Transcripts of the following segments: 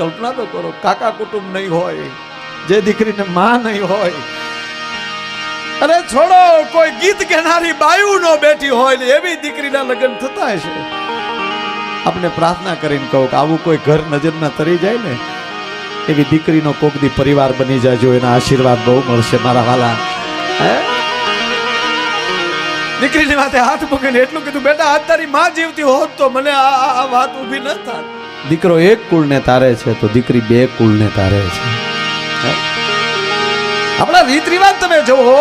કલ્પના તો કરો, કાકા કુટુંબ નહીં હોય, જે દીકરીને માં નહીં હોય. અરે છોડો, કોઈ ગીત કહેનારી બાયુ નો બેઠી હોય ને એવી દીકરીના લગ્ન થતા હશે. આપણે પ્રાર્થના કરીને કહું કે આવું કોઈ ઘર નજરના તરી જાય ને, એવી દીકરીનો કોક દી પરિવાર બની જાય જો એના આશીર્વાદ બહુ મળશે મારા વાલા. હે? દીકરીની માથે હાથ મૂકીને એટલું કીધું, બેટા હાથ તારી માં જીવતી હોત તો મને આ વાત ઊભી ન થાત. દીકરો એક કુળને તારે છે તો દીકરી બે કુળને તારે છે. આપણા રીત રિવાજ તમે જોવો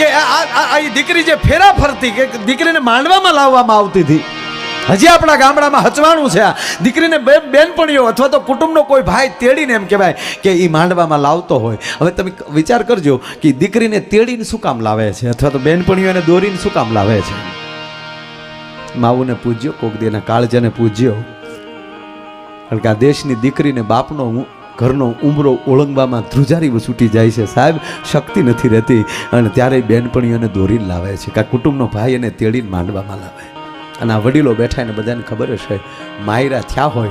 કે આ દીકરી જે ફેરા ફરતી કે દીકરીને માંડવામાં લાવવામાં આવતી હતી. હજી આપણા ગામડામાં હચવાનું છે દીકરીને બે બેનપણીઓ અથવા તો કુટુંબનો કોઈ ભાઈ તેડીને એમ કહેવાય કે એ માંડવામાં લાવતો હોય. હવે તમે વિચાર કરજો કે દીકરીને તેડીને શું કામ લાવે છે અથવા તો બેનપણીઓને દોરીને શું કામ લાવે છે? માવુને પૂજ્યો, કોક દીના કાળજાને પૂજ્યો. કારણ કે આ દેશની દીકરીને બાપનો ઘરનો ઉમરો ઓળંગવામાં ધ્રુજારી છૂટી જાય છે. સાહેબ, શક્તિ નથી રહેતી અને ત્યારે બેનપણીઓને દોરીને લાવે છે કે કુટુંબનો ભાઈ એને તેડીને માંડવામાં લાવે. અને આ વડીલો બેઠા એને બધાને ખબર હશે, માયરા થયા હોય.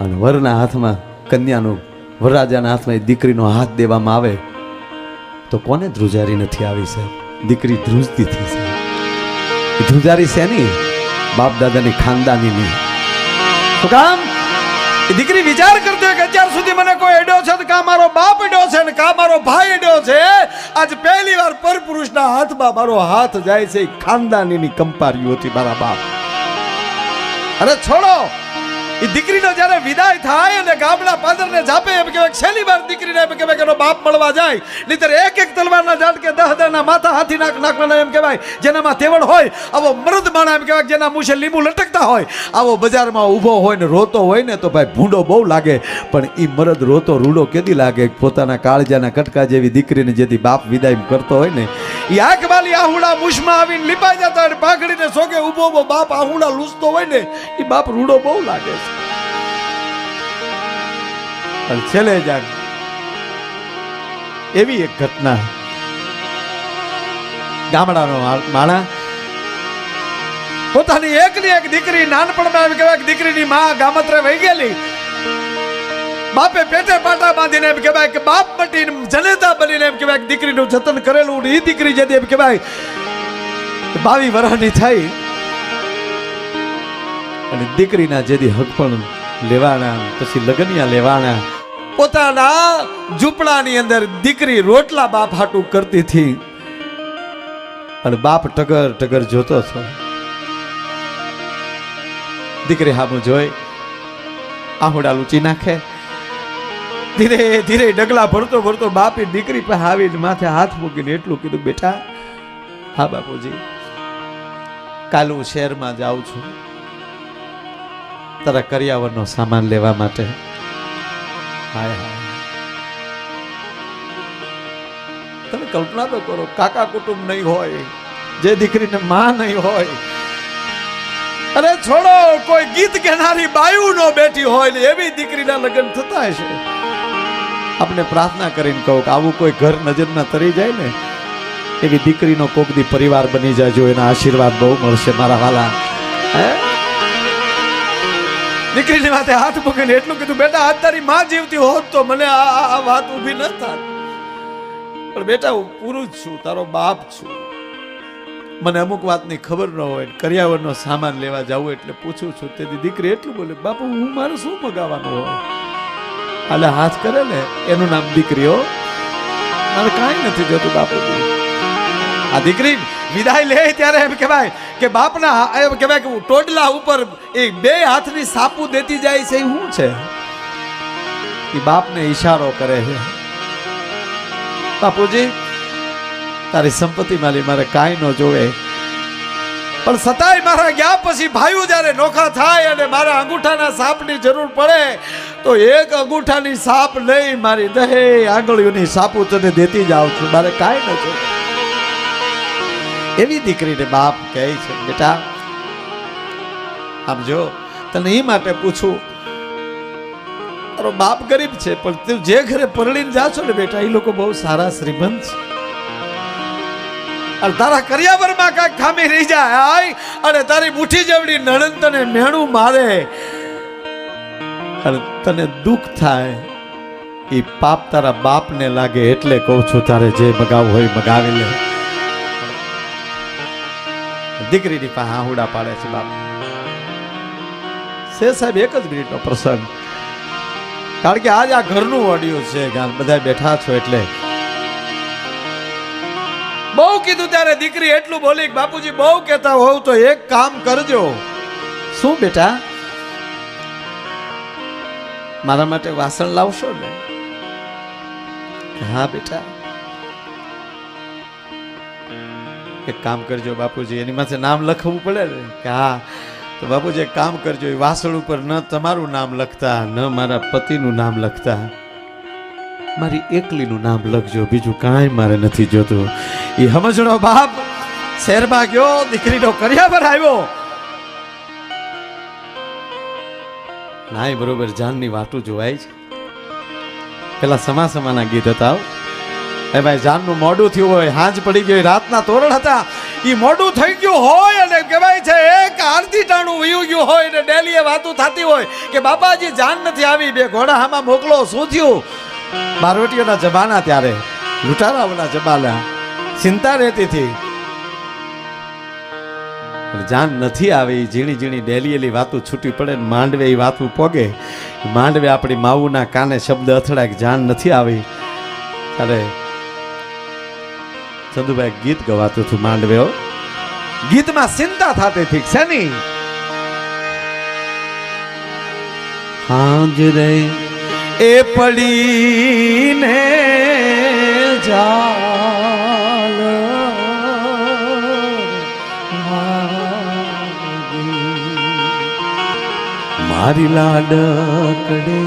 અને વરના હાથમાં, કન્યાનો, વરરાજાના હાથમાં એ દીકરીનો હાથ દેવામાં આવે, તો કોને ધ્રુજારી નથી આવી, સાહેબ? દીકરી ધ્રુજતી થઈ, સાહેબ. ધ્રુજારી શેની? બાપ દાદાની ખાનદાની તો કામ? દીકરી વિચાર કરતી હોય કે અત્યાર સુધી મને કોઈ એડ્યો છે તો કા મારો બાપ એડ્યો છે ને કા મારો ભાઈ એડ્યો છે? આજ પહેલી વાર પરપુરુષના હાથમાં મારો હાથ જાય છે ખાનદાની ખાનદાનીની કંપારીઓથી મારા બાપ. અરે છોડો! એ દીકરીનો જ્યારે વિદાય થાય અને ગામના પાદરને જાપે, એમ કહેવાય, છેલ્લી વાર દીકરીને, એમ કહેવાય કે એનો બાપ મળવા જાય. નહીતર એક એક તલવારના જાટ કે દહ દહના માથા હાથી નાખ નાખવાના, એમ કહેવાય, જેનામાં તેવડ હોય, આવો મૃદ માણા, એમ કહેવાય જેના મૂછે લીંબુ લટકતા હોય. આવો બજારમાં ઊભો હોય ને રોતો હોય ને, તો ભાઈ ભૂંડો બહુ લાગે. પણ એ મરદ રોતો રૂડો કેદી લાગે? પોતાના કાળજાના કટકા જેવી દીકરીને જેથી બાપ વિદાય કરતો હોય ને એ આંખ આહુડા મૂછમાં આવીને લીપાઈ જતા હોય પાઘડીને સોગે ઊભો ઊભો બાપ આહુડા લૂસતો હોય ને એ બાપ રૂડો બહુ લાગે છે. અને છેલ્લે જાગ એવી એક ઘટના. ગામડાનો માણા. પોતાની એકની એક દીકરી, નાનપણમાં એમ કહેવાય દીકરીની માં ગામત્રે વહી ગયેલી. બાપે પેટે પાટા બાંધીને એમ કહેવાય કે બાપ મટી જનેતા બનીને એમ કહેવાય દીકરીનું જતન કરેલું એ દીકરી જેથી એમ કહેવાય બાવી વરાની થઈ. અને દીકરીના જેથી હક પણ લેવાના, પછી લગનિયા લેવાના. પોતાના ઝૂંપડાની અંદર દીકરી રોટલા બાપ હાટું કરતી હતી. અને બાપ ટગર ટગર જોતો હતો. દીકરી હામું જોઈ, આહુડા લૂંચી નાખે. ધીરે ધીરે ડગલા ભરતો ભરતો બાપી દીકરી પાસે આવીને માથે હાથ મૂકીને એટલું કીધું, બેટા, હા બાપુજી, કાલ હું શહેરમાં જાઉં છું. તારા કરિયાવરનો સામાન લેવા માટે. હાય હાય તમે કલ્પના તો કરો, કાકા કુટુંબ નહીં હોય, જે દીકરીને માં નહીં હોય. અરે છોડો, કોઈ ગીત કહેનારી બાયુ નો બેઠી હોય ને એવી દીકરીના લગ્ન થતા હશે. આપણે પ્રાર્થના કરીને કહું કે આવું કોઈ ઘર નજરના તરી જાય ને, એવી દીકરીનો કોક દી પરિવાર બની જાય જો એના આશીર્વાદ બહુ મળશે મારા વાલા. હે? દીકરીની માથે હાથ મૂકીને એટલું કીધું, બેટા, આજ તારી માં જીવતી હોત તો મને આ વાત ઊભી ન થાત. પણ બેટા, હું પુરુષ છું, તારો બાપ છું. મને અમુક વાતની ખબર ન હોય કર્યાવરનો સામાન લેવા જાવું એટલે પૂછું છું. તેથી દીકરી એટલું બોલે, બાપુ, હું મારે શું મગાવવાનું હોય? હાલે હાથ કરે ને એનું નામ દીકરી હો મારે કાંઈ નથી જોતું બાપુજી. આ દીકરી વિદાય લે ત્યારે એમ કહેવાય કે બાપના, એમ કહેવાય કે ટોડલા ઉપર એ બે હાથની સાપુ દેતી જાય છે, એ શું છે? એ બાપને ઈશારો કરે છે. બાપુજી, તારી સંપત્તિ માલી મારે કાંઈ ન જોવે. પણ સતાય મારા ગયા પછી ભાઈઓ જ્યારે નોખા થાય અને મારા અંગૂઠાના સાપની જરૂર પડે, તો એક અંગૂઠાની સાપ લઈ મારી દહે, આંગળીઓની સાપુ તને દેતી જાઉં છું. મારે કાંઈ ન જોવે. એવી દીકરીને બાપ કહે છે, બેટા, આમ જો, તને એ માટે પૂછું, તારો બાપ ગરીબ છે, પણ તું જે ઘરે પરણીને છો ને બેટા, એ લોકો બહુ સારા શ્રીમંત છે. અને તારા કરિયાવરમાં કાંઈક ખામી રહી જાય અને તારી મુઠ્ઠી જેવડી નણંદ તને મેણું મારે. અને તને દુઃખ થાય, એ પાપ તારા બાપને લાગે એટલે કહું છું, તારે જે મગાવવું હોય મગાવી લે. દીકરીની પાસે આહુડા પાડે છે બાપ. શે સાહેબ એક જ મિનિટનો પ્રસંગ. કારણ કે આજ આ ઘરનું ઓડિયો છે બધા બેઠા છો એટલે. બહુ કીધું ત્યારે દીકરી એટલું બોલી બાપુજી બહુ કહેતા હોવ તો એક કામ કરજો. શું બેટા? મારા માટે વાસણ લાવશો ને? હા બેટા. એક કામ કરજો બાપુજી, એની માથે નામ લખવું પડે ને? કે હા, તો બાપુજી એક કામ કરજો, એ વાસણ ઉપર ન તમારું નામ લખતા, ન મારા પતિનું નામ લખતા. મારી એકલીનું નામ લખજો, બીજું કાંઈ મારે નથી જોતું. એ સમજણો બાપ શહેરમાં ગયો, દીકરીનો કર્યા પર આવ્યો. નાય બરોબર જાનની વાતું જોવાય છે. પેલા સમા સમાના ગીત હતા. એ ભાઈ, જાનનું મોડું થયું હોય, હાંજ પડી ગયો રાતના તોરણ હતા. એ મોડું થઈ ગયું હોય અને કહેવાય છે, એક આરતી ટાણું વયું ગયું હોય ને ડેલીએ વાતું થતી હોય કે બાપાજી, જાન નથી આવી, બે ઘોડા હામાં મોકલો, શું થયું? બારવટીઓના જમાના ત્યારે, લૂંટારાઓના જમાના ચિંતા રહેતી હતી. જાન નથી આવી, ઝીણી ઝીણી ડેલીએલી વાતું છૂટી પડે ને માંડવે એ વાતું પોગે. માંડવે આપણી માવુના કાને શબ્દ અથડાય જાન નથી આવી. ત્યારે ચંદુભાઈ ગીત ગવાતું હતું માંડવ્યો. ગીતમાં ચિંતા થતી હતી શેની હાંજ રે, એ પડીને જાલ મારી લાડકડે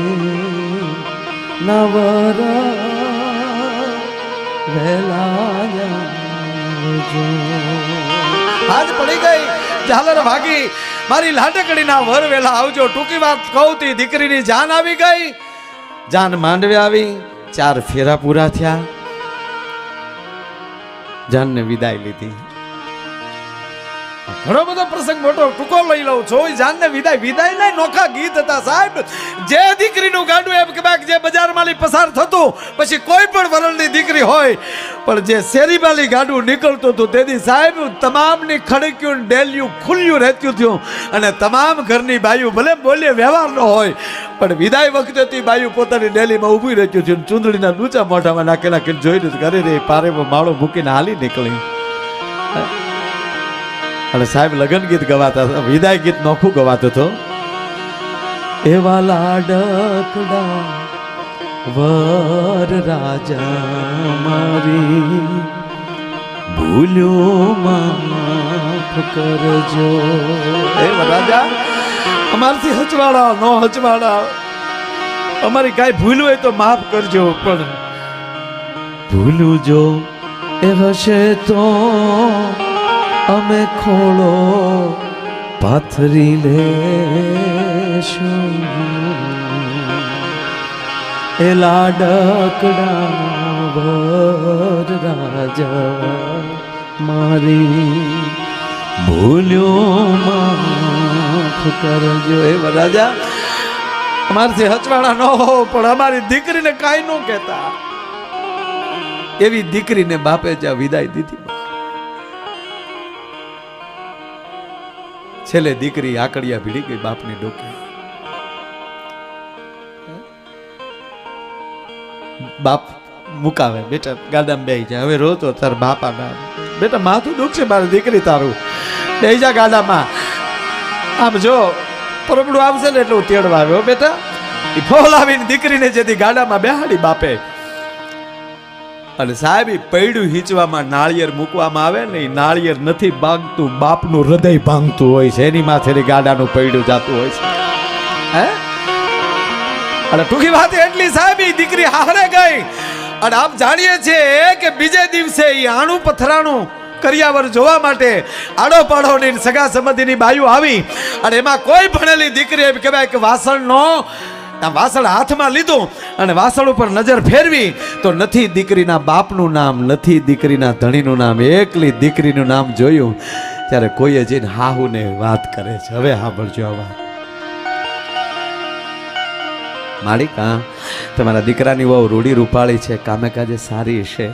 નવર આજ પડી ગઈ. ઝાલર ભાગી. મારી લાડકડીના વર વેલા આવજો. ટૂંકી વાત કહું દીકરીની જાન આવી ગઈ. જાન માંડવે આવી. ચાર ફેરા પૂરા થયા. જાનને વિદાય લીધી. ઘણો બધો પ્રસંગ મોટો ટૂંકો લઈ લઉં છું. જાનને વિદાય વિદાય ને નોખા ગીત હતા સાહેબ. જે દીકરીનું ગાડું એમ કે બાક જે બજારમાંથી પસાર થતું, પછી કોઈ પણ વરણની દીકરી હોય, પણ જે શેરીમાલી ગાડું નીકળતું હતું, તેથી સાહેબ, તમામની ખડક્યું ડેલ્યું ખુલ્યું રહેતું થયું અને તમામ ઘરની બાયું ભલે બોલીએ વ્યવહાર ન હોય, પણ વિદાય વખતે તે બાયું પોતાની ડેલીમાં ઊભી રહેતું થયું ચૂંદડીના ડૂચા મોઢામાં નાખી નાખીને જોઈને ઘરે રે પારેમાં માળો મૂકીને હાલી નીકળી. અને સાહેબ લગન ગીત ગવાતા હતા, વિદાય ગીત નોખું ગવાતું હતું. એવા લાડકડા, વર રાજા મારી. ભૂલ્યો માફ કરજો. એ રાજા, અમારથી હચવાડા, નો હચવાડા. અમારી કાંઈ ભૂલ હોય તો માફ કરજો, પણ ભૂલું જો, એ હશે તો અમે ખોળો પાથરી લેશું. એ લાડકડા વર રાજા મારી ભૂલ્યો કરજો. એ રાજા, અમારથી હચવાડા ન હો પણ અમારી દીકરીને કાંઈ ન કહેતા. એવી દીકરીને બાપે જ્યાં વિદાય દીધી. છેલ્લે દીકરી આકડિયા ભીડી ગઈ, બાપની ડોકે. બાપ મુકાવે, બેટા ગાડામાં બેહી જાય. હવે રોતો તાર બાપા ના બેટા, માથું દુખશે મારી દીકરી તારું. બેહી જા ગાડામાં આમ જો, પરબડું આવશે ને એટલે હું તેડવા આવ્યો, બેટા. એ ફોલ આવીને દીકરીને જેથી ગાડામાં બેહાડી બાપે અને સાહેબ પૈડું હીચવામાં નાળિયેર મૂકવામાં આવે ને નાળિયેર નથી ભાંગતું, બાપનું હૃદય ભાંગતું હોય છે, એની માથેની ગાડાનું પૈડું જાતું હોય છે. હે? અને ટૂંકી વાત એટલી, સાહેબ દીકરી હારે ગઈ. અને આપ જાણીએ છીએ કે બીજે દિવસે એ આણું પથરાણું કરિયાવર જોવા માટે આડો પાડોની સગા સંબંધીની બાયુ આવી. અને એમાં કોઈ ભણેલી દીકરી એમ કહેવાય કે વાસણનો આ વાસણ હાથમાં લીધું અને વાસણ ઉપર નજર ફેરવી, તો નથી દીકરીના બાપનું નામ, નથી દીકરીના ધણીનું નામ, એકલી દીકરીનું નામ જોયું, ત્યારે કોઈએ જઈને હાહુને વાત કરે છે. હવે સાંભળજો આ વાત. માળી કા તમારા દીકરાની વહુ રૂડી રૂપાળી છે, કામે કાજે સારી છે.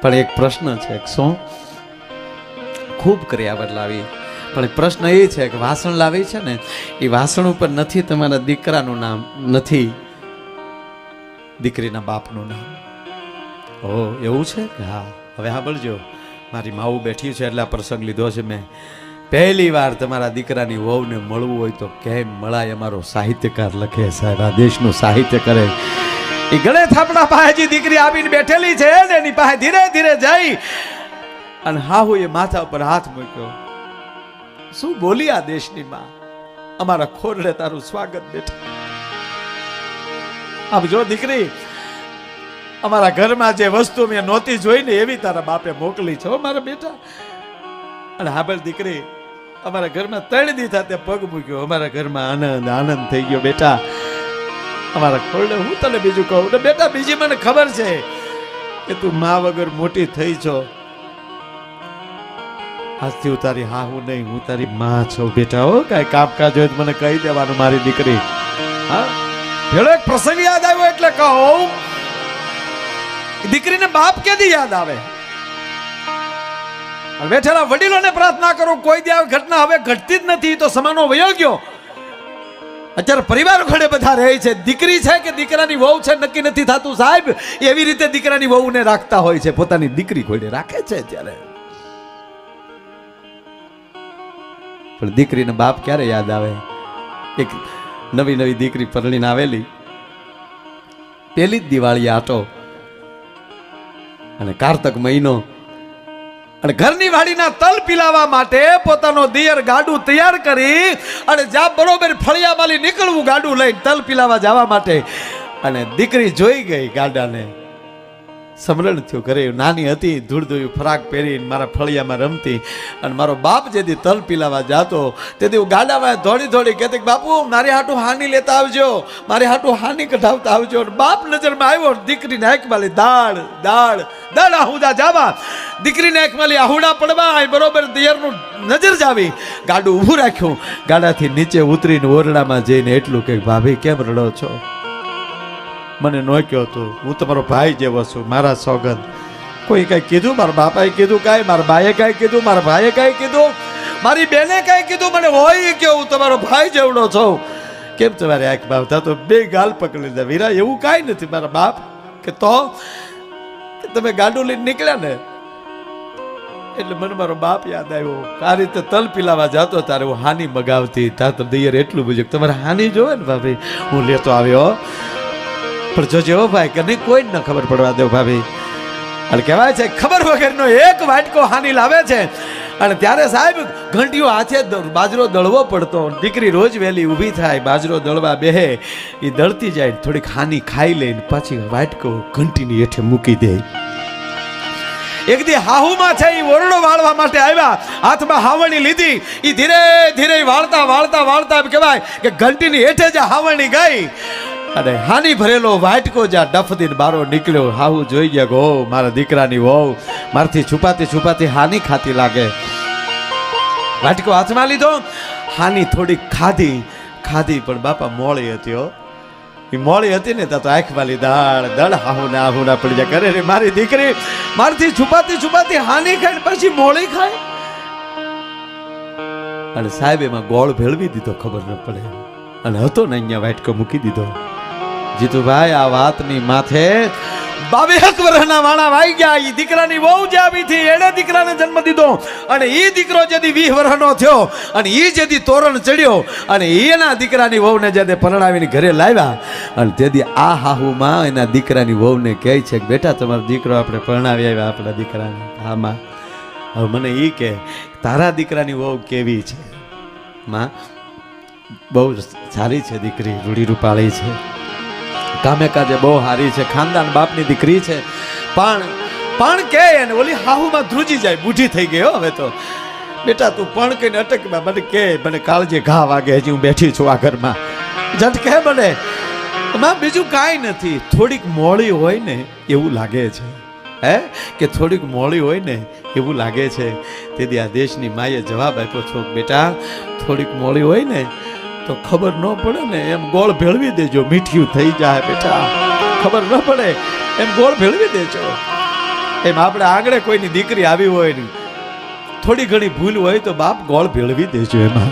પણ એક પ્રશ્ન છે શું? ખૂબ કર્યા લાવી. પણ પ્રશ્ન એ છે કે વાસણ લાવી છે ને, એ વાસણ ઉપર નથી તમારા દીકરાનું નામ, નથી દીકરીના બાપનું નામ. ઓ, એવું છે? કે હા, હવે સાંભળજો. મારી માવું બેઠી છે, એટલે આ પ્રસંગ લીધો છે મેં. પહેલી વાર તમારા દીકરાની વહુને મળવું હોય તો કેમ મળાય અમારો સાહિત્યકાર લખે સાહેબ, આ દેશનું સાહિત્ય કરે. એ ગળે થાપડા પાસેજી દીકરી આવીને બેઠેલી છે ને, એની પાસે ધીરે ધીરે જઈ અને હાહુ એ માથા ઉપર હાથ મૂક્યો. શું બોલી આ દેશની માં? અમારા ખોરડે તારું સ્વાગત બેઠા. આમ જો દીકરી, અમારા ઘરમાં જે વસ્તુ મેં નહોતી જોઈ ને એવી તારા બાપે મોકલી છે મારા બેટા. અને હાબળ દીકરી, અમારા ઘરમાં ત્રણ દી તે પગ મૂક્યો. અમારા ઘરમાં આનંદ આનંદ થઈ ગયો બેટા. અમારા ખોરડે, હું તને બીજું કહું. ને બેટા, બીજી મને ખબર છે કે તું મા વગર મોટી થઈ છો. આજથી હું તારી હા, હું નહીં, હું તારી માં છું, બેટા, હો, કાંઈ કામકાજ હોય મને કહી દેવાનું મારી દીકરી. હા? ભેળો, એક પ્રસંગ યાદ આવ્યો એટલે કહો. દીકરીને બાપ કેદી યાદ આવે? બેઠેલા વડીલોને પ્રાર્થના કરો, કોઈ દી ઘટના હવે ઘટતી જ નથી, તો સમાનો વયો ગયો. અત્યારે પરિવાર ઘડે બધા રહે છે. દીકરી છે કે દીકરાની વહુ છે, નક્કી નથી થતું, સાહેબ. એવી રીતે દીકરાની વહુને રાખતા હોય છે. પોતાની દીકરી ઘોડે રાખે છે અત્યારે. પણ દીકરીને બાપ ક્યારે યાદ આવે? એક નવી નવી દીકરી પરણીને આવેલી. પેલી જ દિવાળી આટો અને કારતક મહિનો. અને ઘરની વાડીના તલ પીલાવા માટે પોતાનો દિયર ગાડું તૈયાર કરી અને જ્યાં બરોબર ફળિયામાંથી નીકળવું ગાડું લઈને તલ પીલાવા જવા માટે. અને દીકરી જોઈ ગઈ ગાડાને. સમરણ થયું. ઘરે નાની હતી, ધૂળ ધોયું, ફરાક પહેરીને મારા ફળિયામાં રમતી અને મારો બાપ જેથી તલ પીલાવા જતો તેથી હું ગાડામાં દોડી દોડી કહેતી બાપુ, મારી હાટું હાની લેતા આવજો, મારી હાટું હાની કઢાવતા આવજો. બાપ નજરમાં આવ્યો દીકરીને આંખમાં દાળ દાળ દાળ, આહુદા જાવા. દીકરીને આંખમાં આહુડા પડવા. બરોબર દિયરનું નજર જાવી ગાડું ઊભું રાખ્યું. ગાડાથી નીચે ઉતરીને ઓરડામાં જઈને એટલું કે, ભાભી, કેમ રડો છો? મને નોક્યો હતો હું તમારો ભાઈ જેવો છું, મારા સોગંદ. કોઈ કઈ કીધું? મારા બાપાએ કીધું કાંઈ? મારા ભાઈએ કાંઈ કીધું? મારા ભાઈએ કાંઈ કીધું? મારી બેને કાંઈ કીધું? મને હોય કે હું તમારો ભાઈ જેવડો છું? કેમ તમારે આંખ ભાવતા તો બે ગાલ પકડી લીધા વીરા. એવું કાંઈ નથી મારા બાપ. કે તો? તમે ગાડું લઈને નીકળ્યા ને? એટલે મને મારો બાપ યાદ આવ્યો. આ રીતે તલ પીલાવા જતો તારે હું હાની મગાવતી. તાર તો દૈયર એટલું બધું. તમારે હાની જોવે ને ભાભી? હું લેતો આવ્યો. પણ જોજે જેવો ભાઈ કે નહીં કોઈ જ ન ખબર પડવા દો ભાભી. અને કહેવાય છે, ખબર વગરનો એક વાટકો હાની લાવે છે. અને ત્યારે સાહેબ, ઘંટીઓ હાથે બાજરો દળવો પડતો, દીકરી રોજ વહેલી ઊભી થાય, બાજરો દળવા બેહે, એ દળતી જાય, થોડીક હાની ખાઈ લઈને પાછી વાટકો ઘંટીની હેઠે મૂકી દે. એક દી હાહુમાં છે એ ઓરડો વાળવા માટે આવ્યા, હાથમાં હાવણી લીધી. એ ધીરે ધીરે વાળતા વાળતા વાળતા કહેવાય કે ઘંટીની હેઠે જ હાવણી ગઈ. અને હાની ભરેલો વાટકો જ્યાં ડફદીન બારો નીકળ્યો. હાહુ જોઈ ગયા ગો મારા દીકરાની વહુ, મારથી છુપાતી છુપાતી હાની ખાતી લાગે. વાટકો હાથમાં લીધો. હાની થોડીક ખાધી ખાધી, પણ બાપા મોળી હતી, હો. એ મોળી હતી ને તો આંખ વાલી દાળ, દળ હાહુ ને આહુ ના પડી જાય. કરે રે મારી દીકરી, મારથી છુપાતી છુપાતી હાની ખાય પછી મોળી ખાય? અને સાહેબ એમાં ગોળ ભેળવી દીધો, ખબર ન પડે. અને હતો ને અહીંયા વાટકો મૂકી દીધો. જીતુભાઈ, આ વાતની માથે બાવીસ વર્ષના વાણા વાઈ ગયા. એ દીકરાની વહુ જે એણે દીકરાને જન્મ દીધો. અને એ દીકરો જેથી વીસ વર્ષનો થયો અને એ જેથી તોરણ ચડ્યો અને એના દીકરાની વહુને જેને પરણાવીને ઘરે લાવ્યા. અને તેથી આ હાહુમાં એના દીકરાની વહુને કહે છે કે, બેટા, તમારો દીકરો આપણે પરણાવી આવ્યા આપણા દીકરાને. હામાં હવે મને ઈ કે, તારા દીકરાની વહુ કેવી છે? માં. બહુ સારી છે દીકરી રૂડી રૂપાળી છે. કામે કાજે બહુ સારી છે, ખાનદાન બાપની દીકરી છે. પણ પણ કે એને, ઓલી હાહુમાં ધ્રુજી જાય, બુઢી થઈ ગઈ હવે તો. બેટા, તું પણ કહીને અટકમાં, મને કે, મને કાળજે ઘા વાગે, હજી હું બેઠી છું આ ઘરમાં. જટ કે મને, માં, બીજું કાંઈ નથી. થોડીક મોડી હોય ને, એવું લાગે છે. હે? કે થોડીક મોડી હોય ને, એવું લાગે છે. તેથી આ દેશની માએ જવાબ આપ્યો છો, બેટા, થોડીક મોડી હોય ને તો ખબર ન પડે ને, એમ ગોળ ભેળવી દેજો, મીઠિયું થઈ જાય બેટા. ખબર ન પડે, એમ ગોળ ભેળવી દેજો. એમ આપણે આંગણે કોઈની દીકરી આવી હોય ને, થોડી ઘણી ભૂલ હોય તો બાપ ગોળ ભેળવી દેજો એમાં.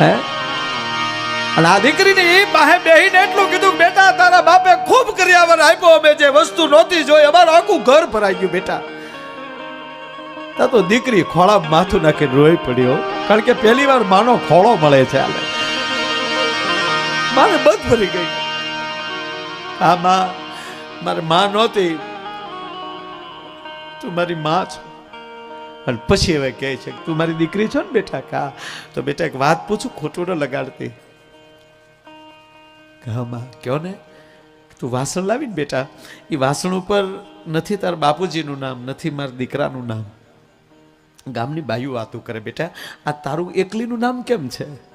હે? અને આ દીકરીને એ બાહે બેહીને એટલું કીધું બેટા, તારા બાપે ખૂબ કર્યાવર આપ્યો અમે, જે વસ્તુ નહોતી જોઈ, અમારું આખું ઘર ભરાઈ ગયું, બેટા. તા તો દીકરી ખોળા માથું નાખીને રોઈ પડ્યો, કારણ કે પહેલી વાર માનો ખોળો મળે છે આલે. મારે બંધ ભરી ગઈ. આ માં મારી માં નહોતી. તું મારી માં છો. અને પછી હવે કહે છે તું મારી દીકરી છો ને બેટા કા? તો બેટા એક વાત પૂછું, ખોટું ન લગાડતી. માં, કયો ને? તું વાસણ લાવીને બેટા. એ વાસણ ઉપર નથી તાર બાપુજીનું નામ, નથી મારા દીકરાનું નામ. ગામની બાયું વાતું કરે બેટા. આ તારું એકલીનું નામ કેમ છે?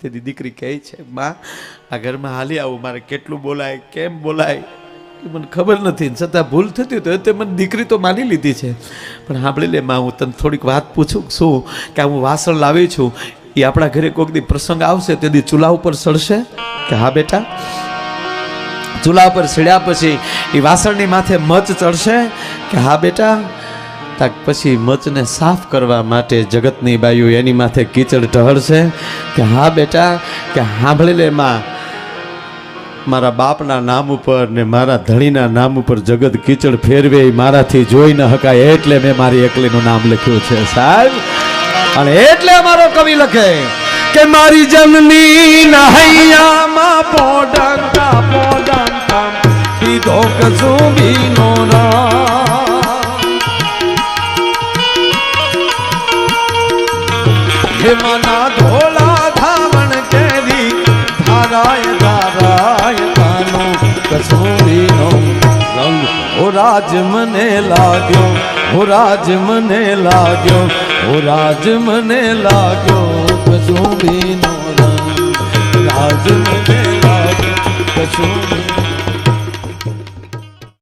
તેથી દીકરી કહે છે માં આ ઘરમાં હાલી આવું, મારે કેટલું બોલાય, કેમ બોલાય? એ મને ખબર નથી છતાં ભૂલ થતી હોય તો તે મને દીકરી તો માની લીધી છે. પણ સાંભળી લે, માં, હું તને થોડીક વાત પૂછું શું? કે હું વાસણ લાવી છું એ આપણા ઘરે કોઈક દી પ્રસંગ આવશે, તે દી ચૂલા ઉપર સડશે કે હા, બેટા? ચૂલા પર સડ્યા પછી એ વાસણની માથે મચ ચડશે? કે હા, બેટા? તાક પછી મચને સાફ કરવા માટે જગતની બાયુ એની માથે કીચડ ઢળશે કે હા બેટા, કે સાંભળી લે માં. મારા બાપના નામ ઉપર ને મારા ધણીના નામ ઉપર જગત કીચડ ફેરવે મારાથી જોઈ ન હકાય એટલે મેં મારી એકલીનું નામ લખ્યું છે સાહેબ. અને એટલે અમારો કવિ લખે કે મારી જનની નહૈયામાં પોડંકા પોડંકા કીધો કસુબીનો રામ. હે મના ધોળા ધાવણ કેરી, ધારાય ધારાય કાનો કસૂરીનો રંગ. ઓ રાજ મને લાગ્યો, ઓ રાજ મને લાગ્યો, ઓ રાજ મને લાગ્યો કસૂરીનો રંગ. રાજ મને લાગ્યો કસૂરી